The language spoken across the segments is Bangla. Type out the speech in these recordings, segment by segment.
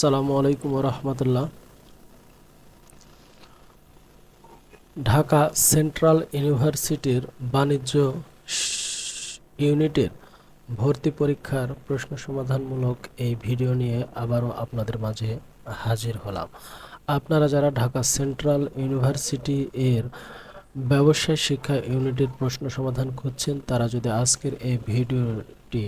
আসসালামু আলাইকুম রহমতুল্লাহ ঢাকা সেন্ট্রাল ইউনিভার্সিটির বাণিজ্য ইউনিটের ভর্তি পরীক্ষার প্রশ্ন সমাধানমূলক এই ভিডিও নিয়ে আবারও আপনাদের মাঝে হাজির হলাম। আপনারা যারা ঢাকা সেন্ট্রাল ইউনিভার্সিটি এর ব্যবসায় শিক্ষা ইউনিটের প্রশ্ন সমাধান করছেন তারা যদি আজকের এই ভিডিওটি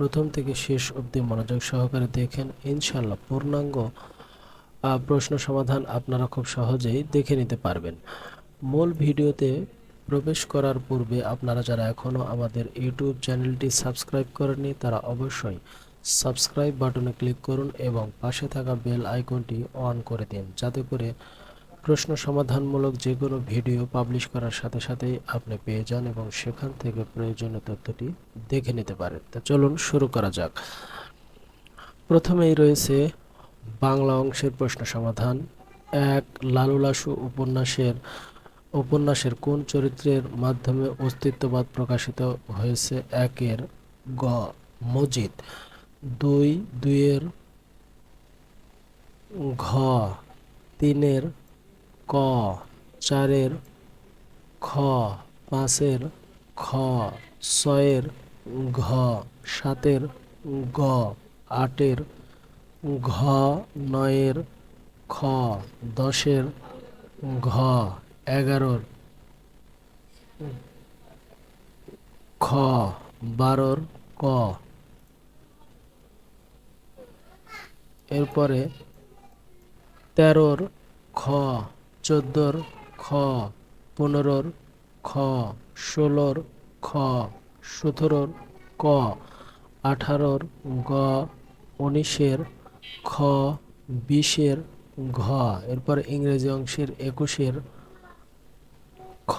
প্রথম থেকে শেষ অবধি মনোযোগ সহকারে দেখেন। ইনশাল্লাহ পূর্ণাঙ্গ প্রশ্ন সমাধান আপনারা খুব সহজেই দেখে নিতে পারবেন। মূল ভিডিওতে প্রবেশ করার পূর্বে আপনারা যারা এখনও আমাদের ইউটিউব চ্যানেলটি সাবস্ক্রাইব করেননি, তারা অবশ্যই সাবস্ক্রাইব বাটনে ক্লিক করুন এবং পাশে থাকা বেল আইকনটি অন করে দিন, যাতে করে প্রশ্ন সমাধানমূলক যে কোনো ভিডিও পাবলিশ করার সাথে সাথেই আপনি পেয়ে যান এবং সেখান থেকে প্রয়োজনীয় তথ্যটি দেখে নিতে পারেন। তা চলুন শুরু করা যাক। প্রথমেই রয়েছে বাংলা অংশের প্রশ্ন সমাধান। এক, লালুলাসু উপন্যাসের উপন্যাসের কোন চরিত্রের মাধ্যমে অস্তিত্ববাদ প্রকাশিত হয়েছে? একের গ, মজিদ। দুই, দুইয়ের ঘ, তিনের ক, চারের খ, পাঁচের খ, ছয়ের ঘ, সাতের গ, আটের ঘ, নয়ের খ, দশের ঘ, এগারোর খ, বারোর ক। এরপরে তেরোর খ চোদ্দোর খ, পনেরোর খ, ষোলোর খ, সতেরোর ক, আঠারোর গ, উনিশের খ, বিশের ঘ, এরপর ইংরেজি অংশের একুশের খ,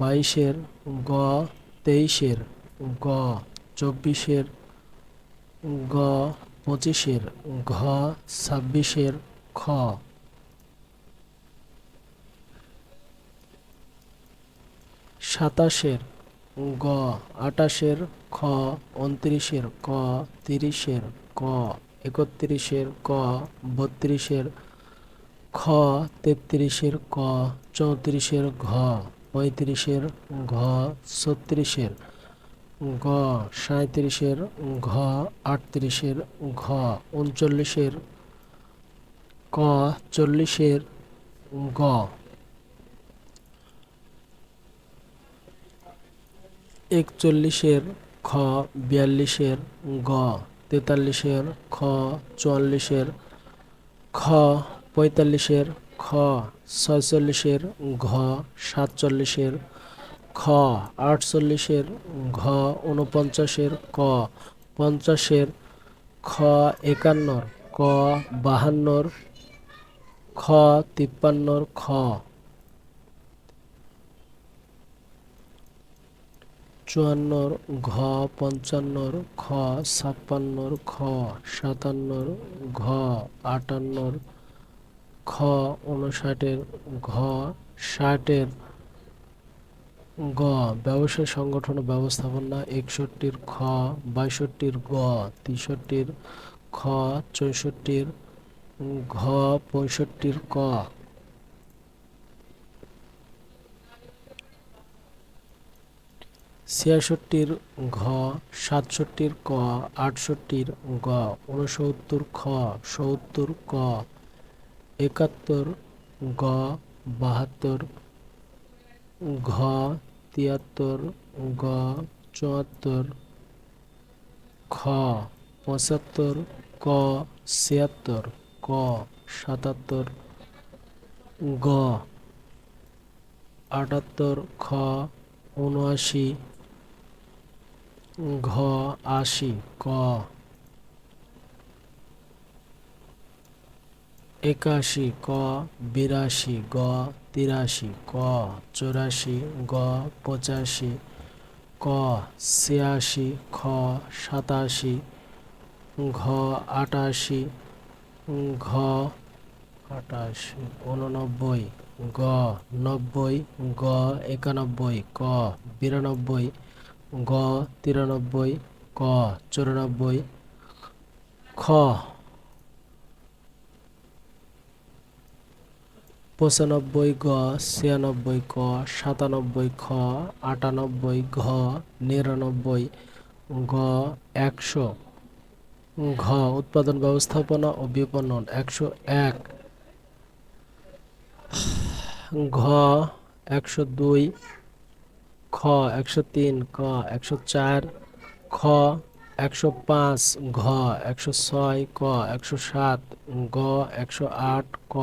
বাইশের গ, তেইশের গ, চব্বিশের গ, পঁচিশের ঘ, ছাব্বিশের খ। সাতাশের গ, আটাশের খ, উনত্রিশের ক, তিরিশের ক, একত্রিশের ক, বত্রিশের খ, তেত্রিশের ক, চৌত্রিশের ঘ, পঁয়ত্রিশের ঘ, ছত্রিশের গ সাঁত্রিশের ঘ, আটত্রিশের ঘ, উনচল্লিশের ক, চল্লিশের গ। একচল্লিশের খ, বিয়াল্লিশের গ, তেতাল্লিশের খ, চুয়াল্লিশের খ, পঁয়তাল্লিশের খ, ছয়চল্লিশের ঘ, সাতচল্লিশের খ, আটচল্লিশের ঘ উনপঞ্চাশের ক, পঞ্চাশের খ, একান্নর ক, বাহান্নর খ, তিপ্পান্নর খ। চুয়ান্নর ঘ, পঞ্চান্নর খ, ছাপ্পান্নর খ, সাতান্নর ঘ, আটান্নর খ, উনষাটের ঘ, ষাটের গ। ব্যবসায় সংগঠন ব্যবস্থাপনা একষট্টির খ, বাইষট্টির গ, তেষট্টির খ, চৌষট্টির ঘ, পঁয়ষট্টির ক। ছিয়াষট্টির ঘ, সাতষট্টির ক, আটষট্টির গ উনসত্তর খ, সত্তর ক, একাত্তর গ, বাহাত্তর ঘ, তিয়াত্তর গ, চুয়াত্তর খ, পঁচাত্তর ক, ছিয়াত্তর ক, সাতাত্তর গ, আটাত্তর খ উনআশি ঘ, আশি, ক। একাশি, ক, বিরাশি, গ, তিরাশি, ক, চুরাশি, গ, পঁচাশি, ক, ছিয়াশি, খ, সাতাশি, ঘ, আটাশি ঘ, আটাশি উননব্বই গ, নব্বই, গ, একানব্বই, ক, বিরানব্বই গ, তিরানব্বই, ক, চুরানব্বই, খ। পঁচানব্বই গ, ছিয়ানব্বই ক, সাতানব্বই খ, আটানব্বই ঘ, নিরানব্বই গ, একশো ঘ। উৎপাদন ব্যবস্থাপনা ও বিপণন, একশো এক। ঘ, একশো দুই। খ একশো তিন, ক একশো চার, খ একশো পাঁচ, ঘ একশো ছয়, ক একশো সাত, গ একশো আট, ক।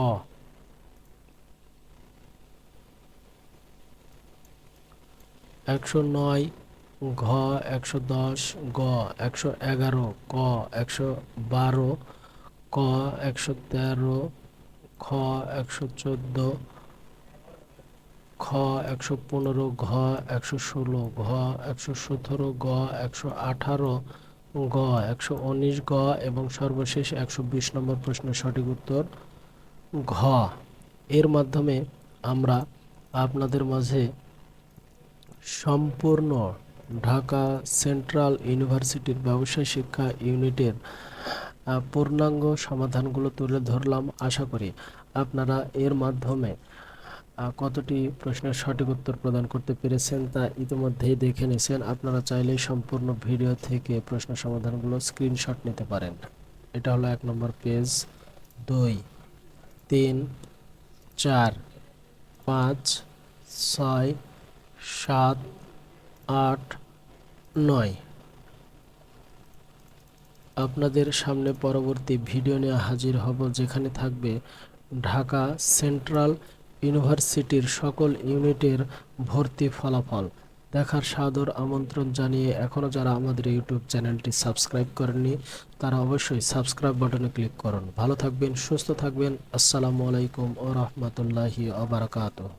একশো নয়, ঘ একশো দশ, গ একশো এগারো, ক একশো বারো, ক একশো তেরো, খ একশো চোদ্দ খ একশো পনেরো, ঘ, একশো ষোলো, ঘ, একশো সতেরো গ একশো আঠারো গ একশো উনিশ গ এবং সর্বশেষ একশো বিশ নম্বর প্রশ্নের সঠিক উত্তর ঘ। এর মাধ্যমে আমরা আপনাদের মাঝে সম্পূর্ণ ঢাকা সেন্ট্রাল ইউনিভার্সিটির ব্যবসায় শিক্ষা ইউনিটের পূর্ণাঙ্গ সমাধানগুলো তুলে ধরলাম। আশা করি আপনারা এর মাধ্যমে কতটি প্রশ্নের সঠিক উত্তর প্রদান করতে পেরেছেন তা ইতিমধ্যেই দেখে নিয়েছেন আপনারা চাইলেই সম্পূর্ণ ভিডিও থেকে প্রশ্ন সমাধানগুলো স্ক্রিনশট নিতে পারেন। এটা হলো এক নম্বর পেজ। দুই, তিন, চার, পাঁচ, ছয়, সাত, আট, নয়। আপনাদের সামনে পরবর্তী ভিডিও নিয়ে হাজির হব, যেখানে থাকবে ঢাকা সেন্ট্রাল ইউনিভার্সিটির সকল ইউনিটের ভর্তি ফলাফল দেখার সাদর আমন্ত্রণ জানিয়ে এখনও যারা আমাদের ইউটিউব চ্যানেলটি সাবস্ক্রাইব করেননি, তারা অবশ্যই সাবস্ক্রাইব বাটনে ক্লিক করুন। ভালো থাকবেন, সুস্থ থাকবেন। আসসালামু আলাইকুম ও রহমতুল্লাহি আবরাকাতুহ